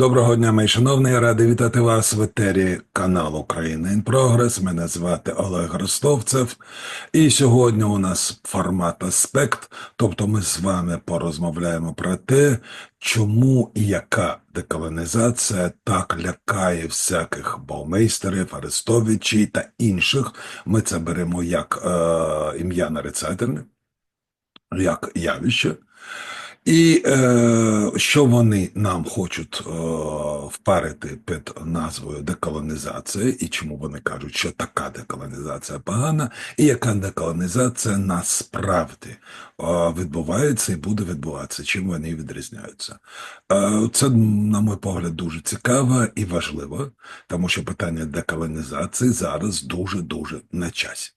Доброго дня, мій шановний, я радий вітати вас в етері каналу Україна in Progress. Мене звати Олег Ростовцев. І сьогодні у нас формат аспект, тобто ми з вами порозмовляємо про те, чому і яка деколонізація так лякає всяких баумейстерів, арестовичів та інших. Ми це беремо як е, ім'я нарицательне, як явище. І е, що вони нам хочуть е, впарити під назвою деколонізація, і чому вони кажуть, що така деколонізація погана, і яка деколонізація насправді е, відбувається і буде відбуватися, чим вони відрізняються. Е, це, на мій погляд, дуже цікаво і важливо, тому що питання деколонізації зараз дуже-дуже на часі.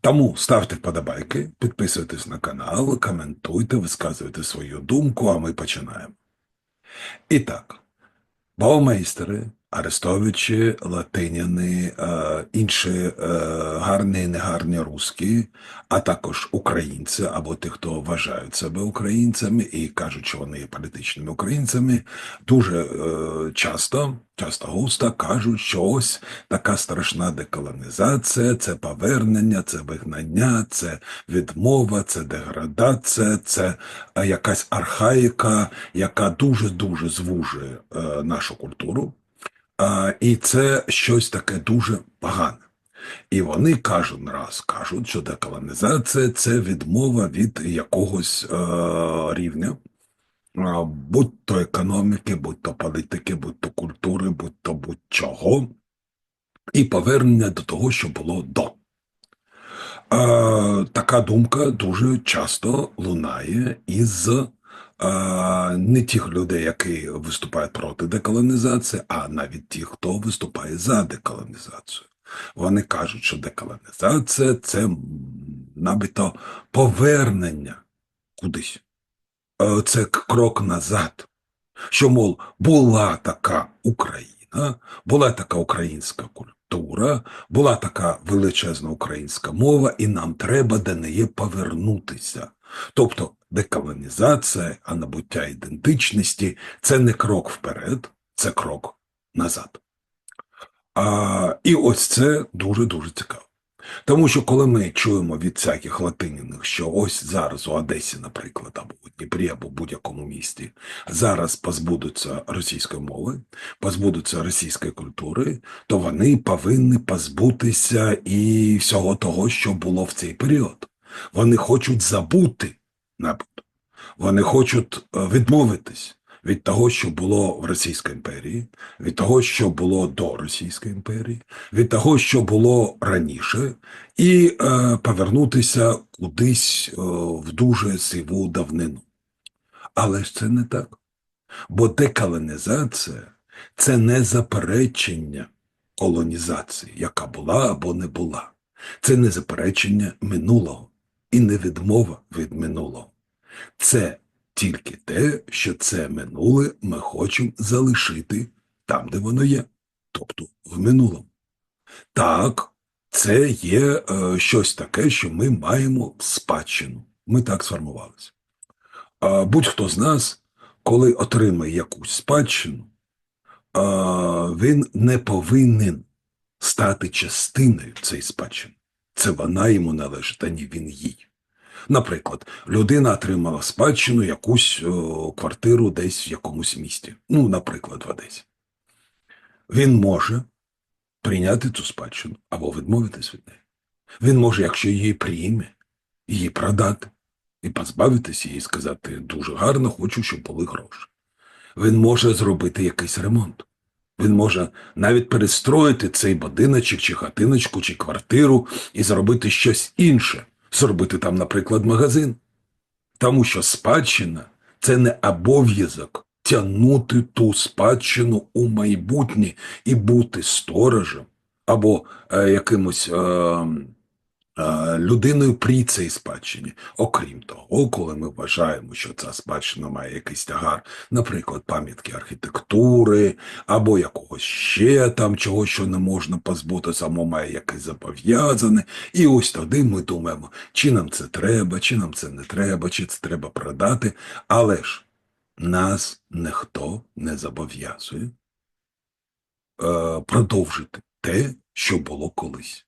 Тому ставте вподобайки, підписуйтесь на канал, коментуйте, висказуйте свою думку, а ми починаємо. І так, баумейстери, арестовичі, латиняни, е, інші е, гарні і негарні русські, а також українці або ті, хто вважають себе українцями і кажуть, що вони є політичними українцями, дуже е, часто, часто густо кажуть, що ось така страшна деколонізація, це повернення, це вигнання, це відмова, це деградація, це якась архаїка, яка дуже-дуже звужує е, нашу культуру. І це щось таке дуже погане. І вони кожен раз кажуть, що деколонізація це відмова від якогось е, рівня, будь то економіки, будь то політики, будь то культури, будь то будь-чого, і повернення до того, що було до. Е, така думка дуже часто лунає із не тих людей, які виступають проти деколонізації, а навіть ті, хто виступає за деколонізацію. Вони кажуть, що деколонізація це набито повернення кудись. Е, Це крок назад. Що, мов, була така Україна, була така українська культура, була така величезна українська мова, і нам треба до неї повернутися. Тобто деколонізація, а набуття ідентичності це не крок вперед, це крок назад. А, і ось це дуже-дуже цікаво. Тому що коли ми чуємо від всяких латиняних, що ось зараз у Одесі, наприклад, або у Дніпрі, або в будь-якому місті, зараз позбудуться російської мови, позбудуться російської культури, то вони повинні позбутися і всього того, що було в цей період. Вони хочуть забути набуто. Вони хочуть е, відмовитись від того, що було в Російській імперії, від того, що було до Російської імперії, від того, що було раніше, і е, повернутися кудись е, в дуже сиву давнину. Але ж це не так. Бо деколонізація це не заперечення колонізації, яка була або не була. Це не заперечення минулого і не відмова від минулого. Це тільки те, що це минуле ми хочемо залишити там, де воно є, тобто в минулому. Так, це є е, щось таке, що ми маємо спадщину. Ми так сформувалися. А будь-хто з нас, коли отримає якусь спадщину, а, він не повинен стати частиною цієї спадщини. Це вона йому належить, а не він їй. Наприклад, людина отримала спадщину якусь о, квартиру десь в якомусь місті, ну, наприклад, в Одесі. Він може прийняти цю спадщину або відмовитись від неї. Він може, якщо її прийме, її продати і позбавитись її, сказати дуже гарно, хочу, щоб були гроші. Він може зробити якийсь ремонт. Він може навіть перестроїти цей будиночок, чи хатиночку, чи квартиру і зробити щось інше. Зробити там, наприклад, магазин. Тому що спадщина це не обов'язок тягнути ту спадщину у майбутнє і бути сторожем або е, якимось е, людиною при цій спадщині. Окрім того, коли ми вважаємо, що ця спадщина має якийсь тягар, наприклад, пам'ятки архітектури або якогось ще там чого, що не можна позбутися, або має якесь зобов'язане. І ось тоді ми думаємо, чи нам це треба, чи нам це не треба, чи це треба продати. Але ж нас ніхто не зобов'язує е, продовжити те, що було колись.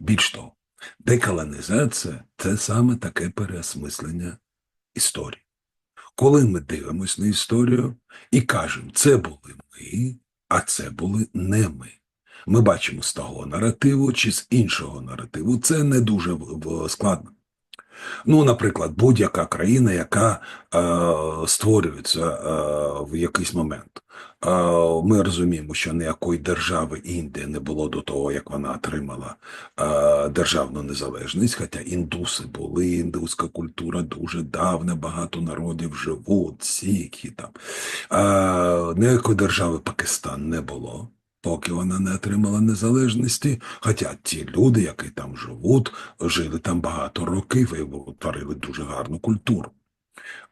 Більш того, деколонізація це саме таке переосмислення історії. Коли ми дивимося на історію і кажемо, це були ми, а це були не ми. Ми бачимо з того наративу чи з іншого наративу. Це не дуже складно. Ну, наприклад, будь-яка країна, яка е, створюється е, в якийсь момент. Е, ми розуміємо, що ніякої держави Індії не було до того, як вона отримала е, державну незалежність. Хоча індуси були, індуська культура дуже давня, багато народів живуть, сікхи там. Е, ніякої держави Пакистан не було. Поки вона не отримала незалежності, хоча ті люди, які там живуть, жили там багато років і утворили дуже гарну культуру.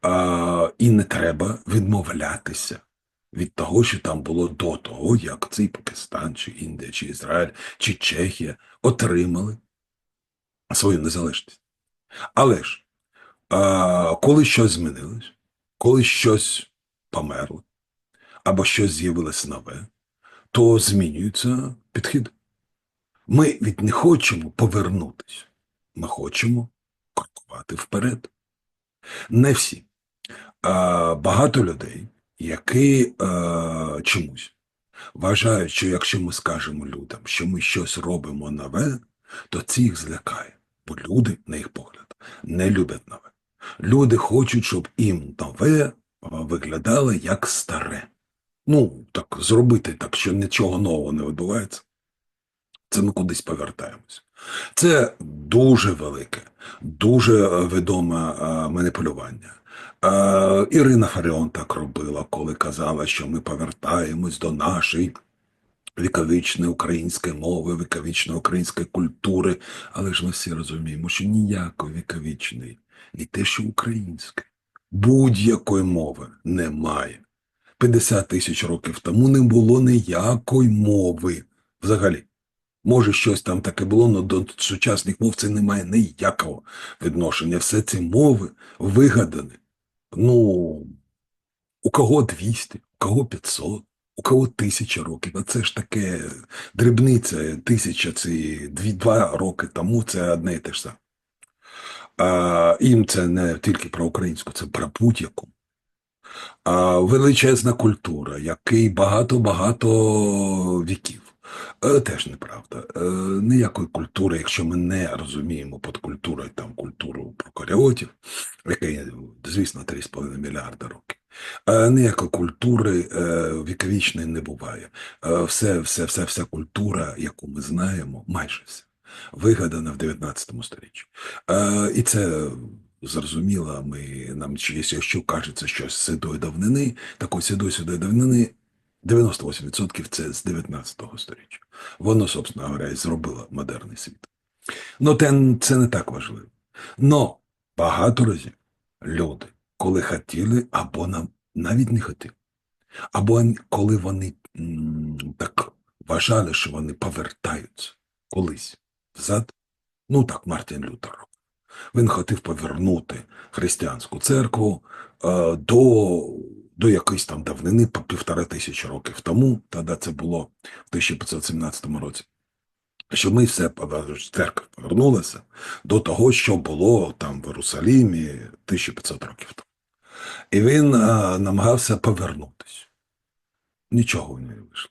А, і не треба відмовлятися від того, що там було до того, як цей Пакистан, чи Індія, чи Ізраїль, чи Чехія отримали свою незалежність. Але ж, а, коли щось змінилось, коли щось померло, або щось з'явилось нове, то змінюється підхід. Ми від не хочемо повернутися. Ми хочемо крокувати вперед. Не всі. А, багато людей, які а, чомусь вважають, що якщо ми скажемо людям, що ми щось робимо нове, то це їх злякає. Бо люди, на їх погляд, не люблять нове. Люди хочуть, щоб їм нове виглядало як старе. Ну, так зробити так, що нічого нового не відбувається. Це ми кудись повертаємось. Це дуже велике, дуже відоме е, маніпулювання. Е, Ірина Фаріон так робила, коли казала, що ми повертаємось до нашої віковічної української мови, віковічної української культури. Але ж ми всі розуміємо, що ніякої віковічної, ні те, що української, будь-якої мови немає. 50 тисяч років тому не було ніякої мови взагалі. Може, щось там таке було, але до сучасних мов це не має ніякого відношення. Все ці мови вигадані. Ну, у кого 200, у кого 500, у кого тисяча років. А це ж таке дрібниця, тисяча дві, два роки тому це одне і те ж саме. А, їм це не тільки про українську, це про будь-яку. Величезна культура, який багато-багато віків. Е, Теж неправда. Е, Ніякої культури, якщо ми не розуміємо під культурою там культуру прокаріотів, яке, звісно, 3,5 мільярда років. Е, Ніякої культури віковічної не буває. Все, все, все, вся культура, яку ми знаємо, майже все, вигадана в 19 сторіччі. І це зрозуміло, ми нам чи якщо кажеться щось з давнини, такої седої седої давнини 98% це з 19 сторіччя. Воно, собственно говоря, і зробило модерний світ. Ну, це не так важливо. Но багато разів люди, коли хотіли, або нам навіть не хотіли, або коли вони так вважали, що вони повертаються колись взад, ну так Мартін Лютер. Він хотів повернути християнську церкву е, до, до якоїсь там давнини півтора тисячі років тому, тоді це було в 1517 році. Що ми все церква повернулася до того, що було там в Єрусалімі 1500 років тому. І він е, намагався повернутися. Нічого не вийшло.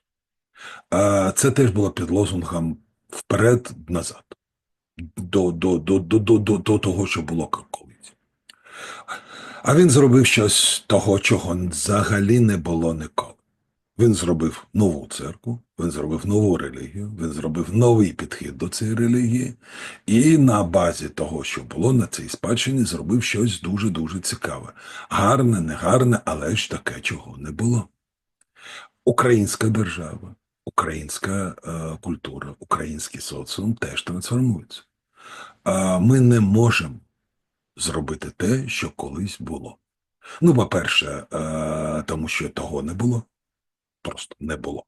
Е, це теж було під лозунгом вперед-назад до, до, до, до, до, до, того, що було колись. А він зробив щось того, чого взагалі не було ніколи. Він зробив нову церкву, він зробив нову релігію, він зробив новий підхід до цієї релігії, і на базі того, що було на цій спадщині, зробив щось дуже-дуже цікаве. Гарне, не гарне, але ж таке, чого не було. Українська держава, українська е, культура, український соціум теж трансформуються. Ми не можемо зробити те, що колись було. Ну, по-перше, е, тому що того не було, просто не було.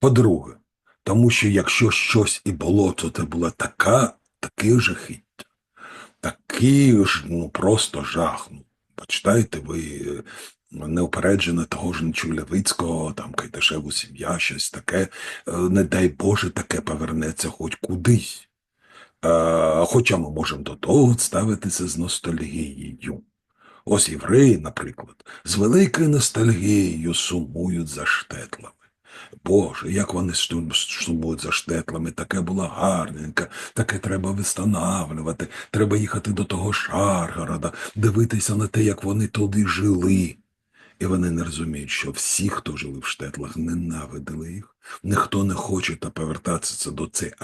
По-друге, тому що якщо щось і було, то це була така, таке жахіття, такий ж, ну просто жах. Ну, почитайте ви неупереджене того ж Нечулявицького, там Кайташеву сім'я, щось таке, е, не дай Боже, таке повернеться хоч кудись. Е, Хоча ми можемо до того ставитися з ностальгією. Ось євреї, наприклад, з великою ностальгією сумують за штетлами. Боже, як вони сумують за штетлами, таке було гарненьке, таке треба встановлювати, треба їхати до того Шаргорода, дивитися на те, як вони туди жили. І вони не розуміють, що всі, хто жили в штетлах, ненавидили їх. Ніхто не хоче та повертатися до цієї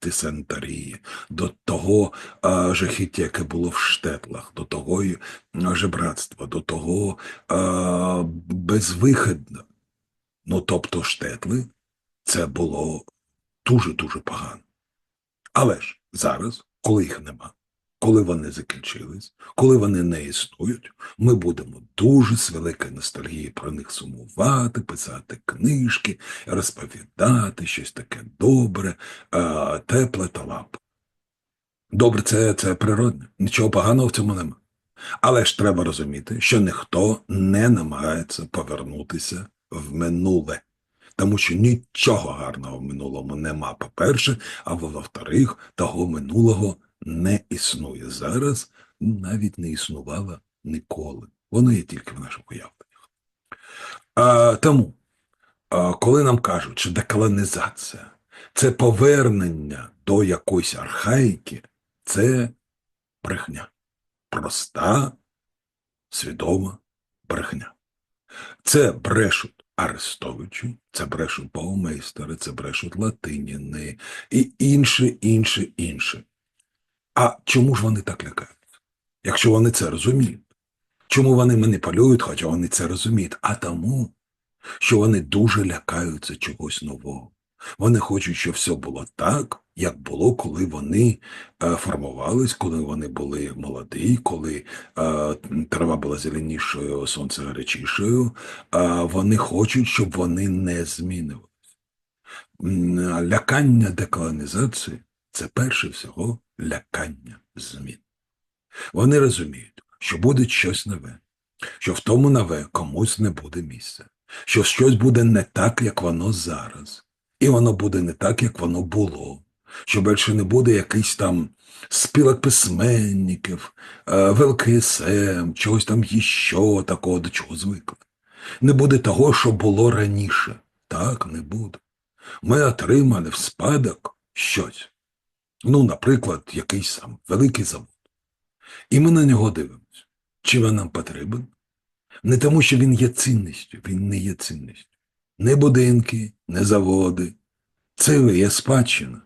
антисанітарії, до того а, жахіття, яке було в штетлах, до того жебратства, до того а, безвихідно. Ну, тобто штетли, це було дуже-дуже погано. Але ж зараз, коли їх нема, коли вони закінчились, коли вони не існують, ми будемо дуже з великою ностальгією про них сумувати, писати книжки, розповідати щось таке добре, е, тепле та лапе. Добре, це, це природне, нічого поганого в цьому нема. Але ж треба розуміти, що ніхто не намагається повернутися в минуле. Тому що нічого гарного в минулому нема, по-перше, а во-вторых, того минулого не існує зараз, навіть не існувало ніколи. Воно є тільки в наших уявленнях. А, тому, а, коли нам кажуть, що деколонізація це повернення до якоїсь архаїки, це брехня. Проста, свідома брехня. Це брешуть Арестовичі, це брешуть Баумейстери, це брешуть Латиніни і інше, інше, інше. А чому ж вони так лякаються? Якщо вони це розуміють? Чому вони маніпулюють, хоча вони це розуміють? А тому, що вони дуже лякаються чогось нового. Вони хочуть, щоб все було так, як було, коли вони е, формувались, коли вони були молоді, коли е, трава була зеленішою, сонце гарячішою. Е, вони хочуть, щоб вони не змінювалися. М, Лякання деколонізації це перше всього лякання змін. Вони розуміють, що буде щось нове, що в тому нове комусь не буде місця, що щось буде не так, як воно зараз, і воно буде не так, як воно було, що більше не буде якийсь там спілок письменників, е, ВЛКСМ, чогось там іще такого, до чого звикли. Не буде того, що було раніше. Так, не буде. Ми отримали в спадок щось. Ну, наприклад, якийсь там великий завод. І ми на нього дивимося. Чи він нам потрібен? Не тому, що він є цінністю, він не є цінністю. Не будинки, не заводи. Це є спадщина.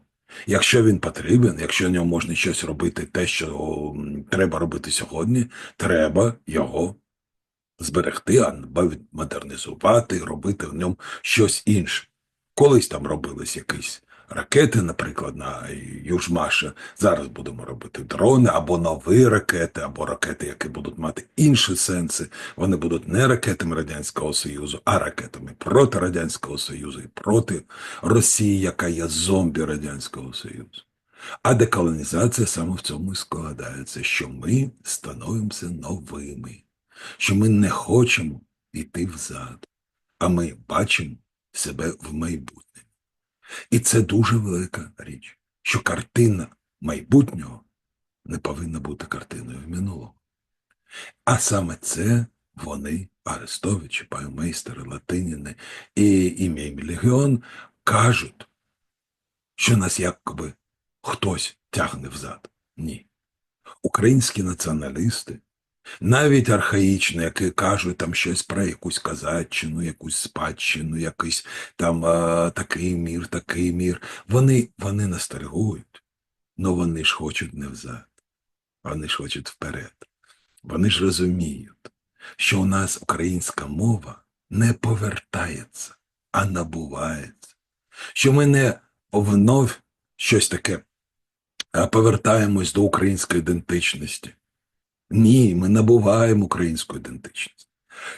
Якщо він потрібен, якщо в ньому можна щось робити, те, що треба робити сьогодні, треба його зберегти, або модернізувати, робити в ньому щось інше. Колись там робились якісь ракети, наприклад, на Южмаша. Зараз будемо робити дрони або нові ракети, або ракети, які будуть мати інші сенси. Вони будуть не ракетами Радянського Союзу, а ракетами проти Радянського Союзу і проти Росії, яка є зомбі Радянського Союзу. А деколонізація саме в цьому і складається, що ми становимося новими, що ми не хочемо йти взад, а ми бачимо себе в майбутньому. І це дуже велика річ, що картина майбутнього не повинна бути картиною в минулого. А саме це вони, Арестовичі, Баймейстери, Латиніни і ім'я Легіон, кажуть, що нас якби хтось тягне взад. Ні. Українські націоналісти, навіть архаїчні, які кажуть там щось про якусь казаччину, якусь спадщину, якийсь там а, такий мір, такий мір, вони, вони насторгують, але вони ж хочуть не взад, вони ж хочуть вперед. Вони ж розуміють, що у нас українська мова не повертається, а набувається. Що ми не вновь щось таке повертаємось до української ідентичності. Ні, ми набуваємо українську ідентичність.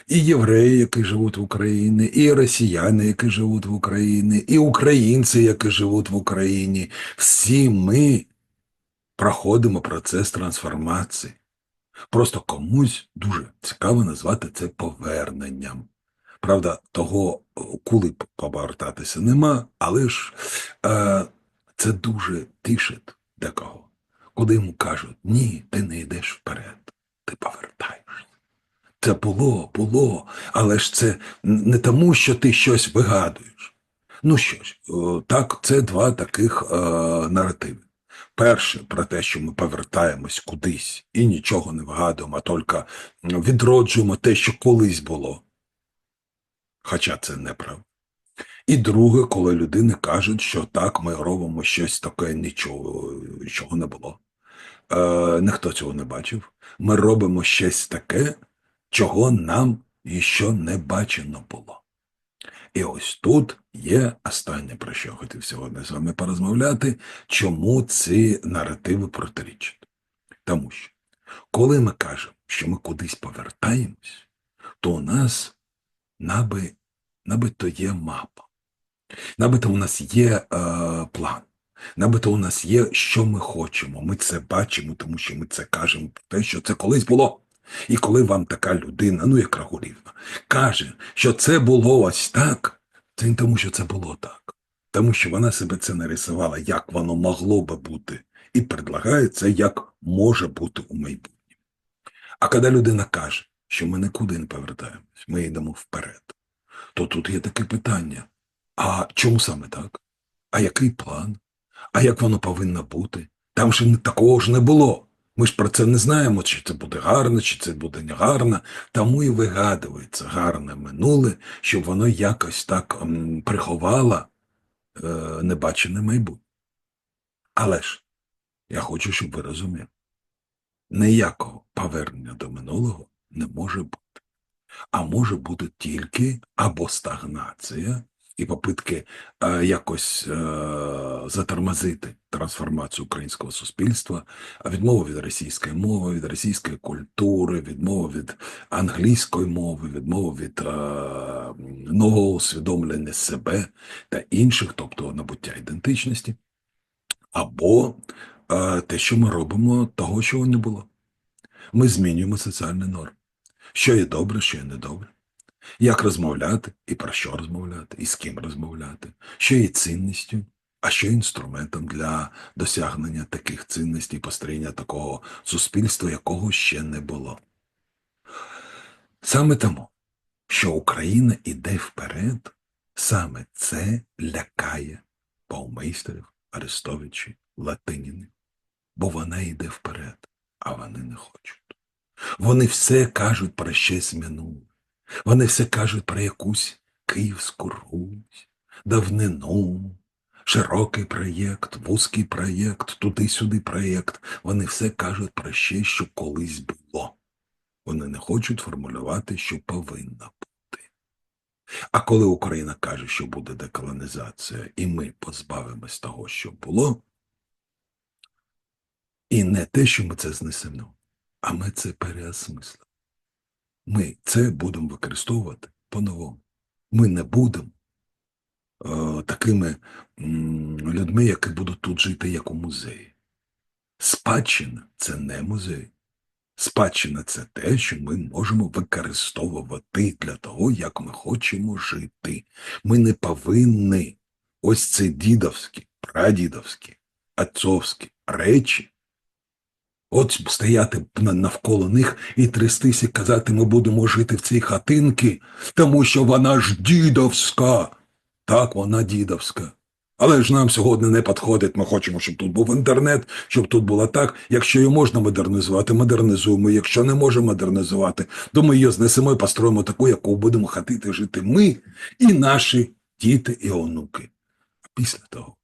І євреї, які живуть в Україні, і росіяни, які живуть в Україні, і українці, які живуть в Україні, всі ми проходимо процес трансформації. Просто комусь дуже цікаво назвати це поверненням. Правда, того, куди повертатися нема, але ж е, це дуже тішить декого, коли йому кажуть, ні, ти не йдеш вперед, ти повертаєшся. Це було, було, але ж це не тому, що ти щось вигадуєш. Ну що ж, так, це два таких е, наративи. Перше про те, що ми повертаємось кудись і нічого не вигадуємо, а тільки відроджуємо те, що колись було. Хоча це неправда. І друге, коли людини кажуть, що так, ми робимо щось таке, нічого, чого не було. Е, ніхто цього не бачив. Ми робимо щось таке, чого нам іще не бачено було. І ось тут є останнє, про що я хотів сьогодні з вами порозмовляти, чому ці наративи протирічать. Тому що, коли ми кажемо, що ми кудись повертаємось, то у нас наби, набито є мапа, набито у нас є е, план, набито у нас є, що ми хочемо. Ми це бачимо, тому що ми це кажемо про те, що це колись було. І коли вам така людина, ну як Рагулівна, каже, що це було ось так, це не тому, що це було так. Тому що вона себе це нарисувала, як воно могло би бути, і предлагає це, як може бути у майбутньому. А коли людина каже, що ми нікуди не повертаємось, ми йдемо вперед, то тут є таке питання: а чому саме так? А який план? А як воно повинно бути? Там же такого ж не було. Ми ж про це не знаємо, чи це буде гарно, чи це буде не гарно. Тому і вигадується гарне минуле, щоб воно якось так приховало е, небачене майбутнє. Але ж я хочу, щоб ви розуміли, ніякого повернення до минулого не може бути. А може бути тільки або стагнація і попитки е, якось е, затормозити трансформацію українського суспільства, а відмова від російської мови, від російської культури, відмова від англійської мови, відмова від е, нового усвідомлення себе та інших, тобто набуття ідентичності, або те, що ми робимо, того, чого не було. Ми змінюємо соціальні норми. Що є добре, що є недобре. Як розмовляти і про що розмовляти, і з ким розмовляти, що є цінністю, а що інструментом для досягнення таких цінностей, построєння такого суспільства, якого ще не було. Саме тому, що Україна іде вперед, саме це лякає Баумейстерів, Арестовичі, Латиніни, бо вона йде вперед, а вони не хочуть. Вони все кажуть про щось минуле. Вони все кажуть про якусь Київську Русь, давнину, широкий проєкт, вузький проєкт, туди-сюди проєкт. Вони все кажуть про ще, що колись було. Вони не хочуть формулювати, що повинно бути. А коли Україна каже, що буде деколонізація, і ми позбавимось того, що було, і не те, що ми це знесемо, а ми це переосмислимо. Ми це будемо використовувати по-новому. Ми не будемо е, такими м, людьми, які будуть тут жити як у музеї. Спадщина це не музей. Спадщина це те, що ми можемо використовувати для того, як ми хочемо жити. Ми не повинні ось ці дідовські, прадідовські, отцовські речі От стояти навколо них і трястися, казати, ми будемо жити в цій хатинці, тому що вона ж дідовська. Так, вона дідовська. Але ж нам сьогодні не підходить. Ми хочемо, щоб тут був інтернет, щоб тут було так. Якщо її можна модернізувати, модернізуємо. Якщо не можемо модернізувати, то ми її знесемо і построїмо таку, яку будемо хотіти жити ми і наші діти і онуки. А після того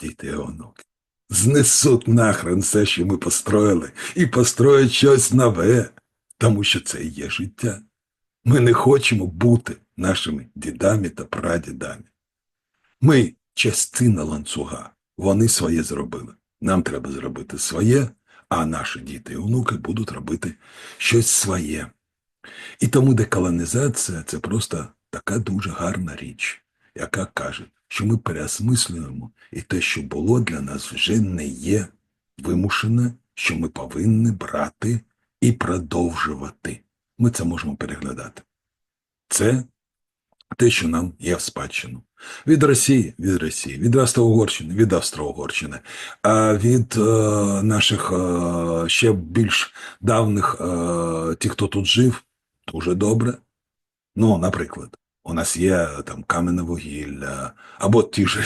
діти і онуки знесуть нахрен все, що ми построїли, і построять щось нове, тому що це і є життя. Ми не хочемо бути нашими дідами та прадідами. Ми частина ланцюга, вони своє зробили. Нам треба зробити своє, а наші діти і онуки будуть робити щось своє. І тому деколонізація це просто така дуже гарна річ, яка каже, що ми переосмислюємо, і те, що було для нас, вже не є вимушене, що ми повинні брати і продовжувати. Ми це можемо переглядати. Це те, що нам є в спадщину. Від Росії, від Росії, від Австро-Угорщини, від Австро-Угорщини, а від е, наших е, ще більш давних е, тих, хто тут жив, дуже добре. Ну, наприклад, у нас є там кам'яне вугілля, або ті ж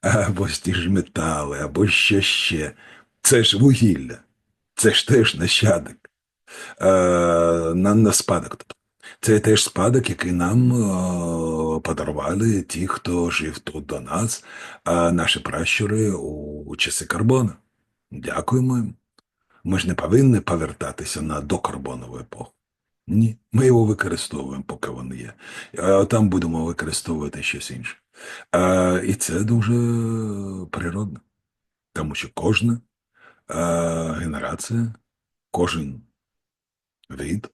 або ті ж метали, або ще ще. Це ж вугілля, це ж теж нащадок. Е, на, на спадок. Тобто. Це теж спадок, який нам е, подарували ті, хто жив тут до нас, а наші пращури у, у часи карбона. Дякуємо. Ми ж не повинні повертатися на докарбонову епоху. Ні, ми його використовуємо, поки він є. А там будемо використовувати щось інше. А, і це дуже природно, тому що кожна а, генерація, кожен від,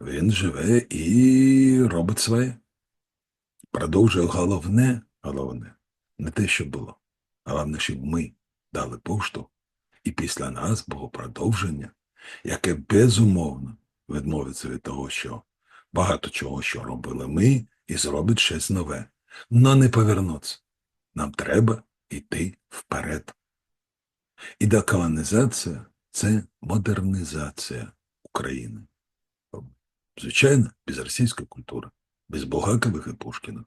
він живе і робить своє. Продовжує головне, головне, не те, що було. Головне, щоб ми дали поштовх, і після нас було продовження, яке безумовно відмовиться від того, що багато чого, що робили ми, і зробить щось нове. Но не повернуться. Нам треба йти вперед. І деколонізація – це модернізація України. Звичайно, без російської культури, без Булгакових і Пушкіна,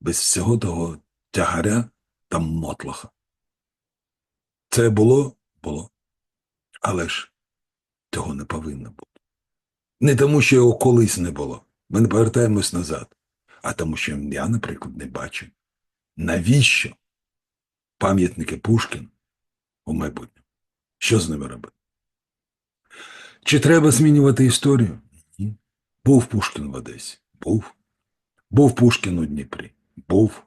без всього того тягаря та мотлаха. Це було, було. Але ж цього не повинно бути. Не тому, що його колись не було. Ми не повертаємось назад, а тому, що я, наприклад, не бачу, навіщо пам'ятники Пушкін у майбутньому. Що з ними робити? Чи треба змінювати історію? Ні. Був Пушкін в Одесі. Був. Був Пушкін у Дніпрі. Був.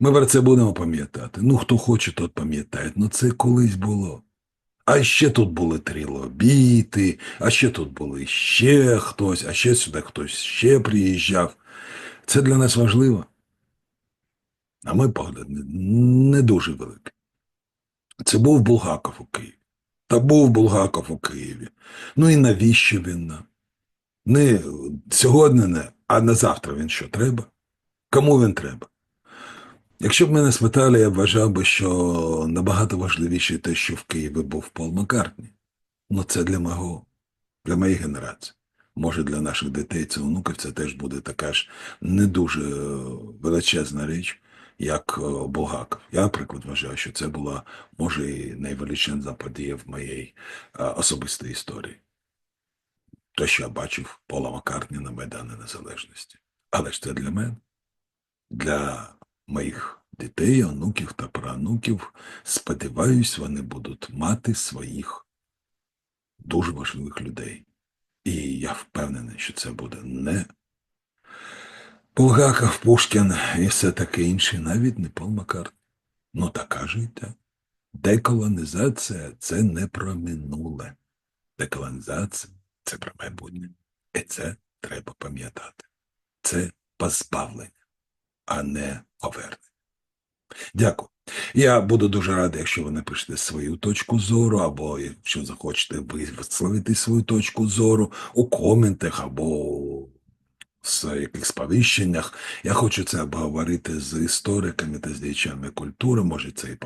Ми про це будемо пам'ятати. Ну, хто хоче, тот пам'ятає. Ну це колись було. А ще тут були трилобіти, а ще тут були ще хтось, а ще сюди хтось ще приїжджав. Це для нас важливо. На мій погляд, не, дуже великий. Це був Булгаков у Києві. Та був Булгаков у Києві. Ну і навіщо він нам? Не сьогодні не, а на завтра він що треба? Кому він треба? Якщо б мене спитали, я вважав би, що набагато важливіше те, що в Києві був Пол Маккартні. Ну це для мого, для моєї генерації. Може, для наших дітей це онуків це теж буде така ж не дуже е, величезна річ, як е, Булгаков. Я, наприклад, вважаю, що це була, може, і найвеличезна подія в моїй е, особистій історії. Те, що я бачив Пола Маккартні на Майдані Незалежності. Але ж це для мене, для моїх дітей, онуків та праонуків. Сподіваюсь, вони будуть мати своїх дуже важливих людей. І я впевнений, що це буде не Булгаков, Пушкін і все таке інше, навіть не Пол Маккартні. Ну така життя. Деколонізація це не про минуле. Деколонізація це про майбутнє. І це треба пам'ятати. Це позбавлення, а не повернення. Дякую. Я буду дуже радий, якщо ви напишете свою точку зору, або якщо захочете висловити свою точку зору у коментах або в якихось сповіщеннях. Я хочу це обговорити з істориками та з діячами культури. Може, це і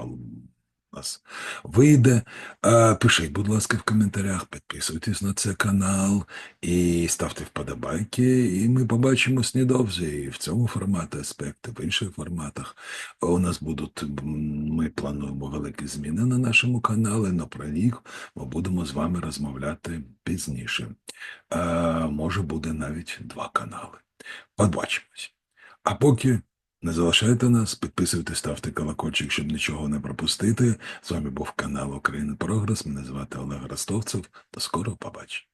нас вийде. Е, Пишіть, будь ласка, в коментарях, підписуйтесь на цей канал і ставте вподобайки. І ми побачимось недовзі і в цьому форматі аспекти, в інших форматах. У нас будуть, ми плануємо великі зміни на нашому каналі, але про них ми будемо з вами розмовляти пізніше. Е, Може буде навіть два канали. Побачимось. А поки не залишайте нас, підписуйтесь, ставте колокольчик, щоб нічого не пропустити. З вами був канал Україна Прогрес. Мене звати Олег Ростовцев. До скорого побачення.